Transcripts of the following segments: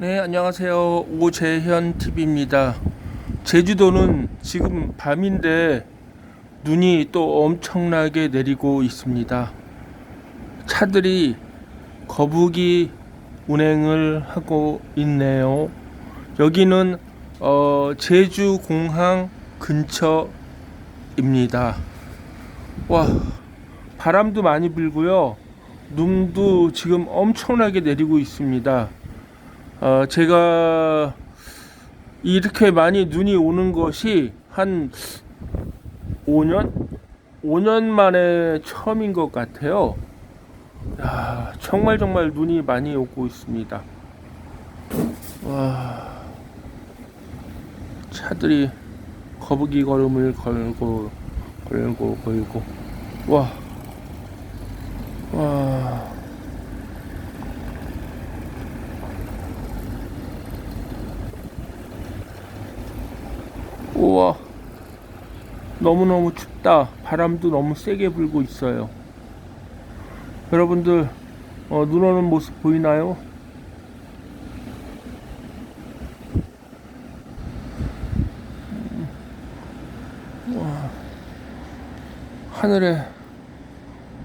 네, 안녕하세요. 오재현 TV입니다. 제주도는 지금 밤인데 눈이 또 엄청나게 내리고 있습니다. 차들이 거북이 운행을 하고 있네요. 여기는 어, 제주 공항 근처입니다. 와, 바람도 많이 불고요. 눈도 지금 엄청나게 내리고 있습니다. 어, 제가 이렇게 많이 눈이 오는 것이 한 5년? 5년 만에 처음인 것 같아요. 야, 정말 정말 눈이 많이 오고 있습니다. 와, 차들이 거북이 걸음을 걸고, 걸고, 걸고. 와, 와. 우와 너무너무 춥다 바람도 너무 세게 불고 있어요 여러분들 어, 눈 오는 모습 보이나요? 음. 하늘에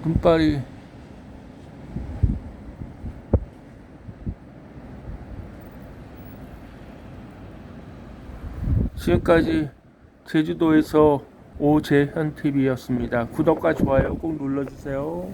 눈발이 지금까지 제주도에서 오재현TV였습니다. 구독과 좋아요 꼭 눌러주세요.